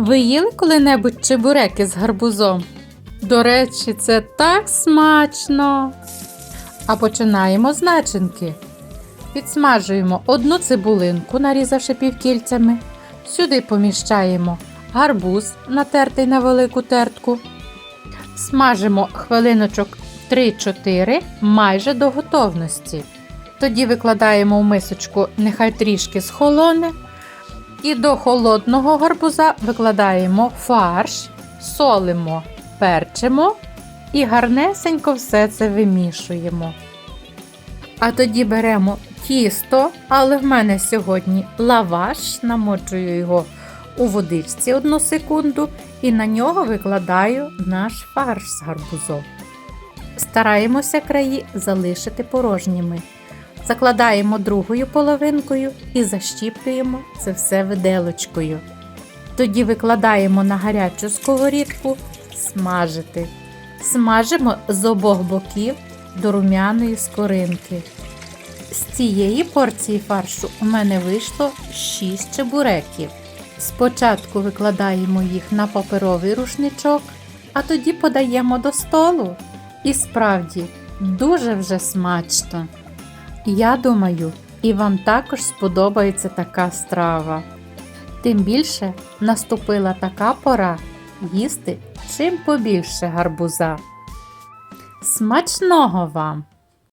Ви їли коли-небудь чебуреки з гарбузом? До речі, це так смачно. А починаємо з начинки. Підсмажуємо одну цибулинку, нарізавши півкільцями. Сюди поміщаємо гарбуз, натертий на велику тертку. Смажимо хвилиночок 3-4 майже до готовності. Тоді викладаємо в мисочку, нехай трішки схолоне. І до холодного гарбуза викладаємо фарш, солимо, перчимо і гарнесенько все це вимішуємо. А тоді беремо тісто, але в мене сьогодні лаваш, намочую його у водичці одну секунду і на нього викладаю наш фарш з гарбузом. Стараємося краї залишити порожніми. Закладаємо другою половинкою і защіплюємо це все виделочкою. Тоді викладаємо на гарячу сковорідку смажити. Смажимо з обох боків до румяної скоринки. З цієї порції фаршу у мене вийшло 6 чебуреків. Спочатку викладаємо їх на паперовий рушничок, а тоді подаємо до столу. І справді дуже вже смачно. Я думаю, і вам також сподобається така страва. Тим більше наступила така пора їсти чим побільше гарбуза. Смачного вам!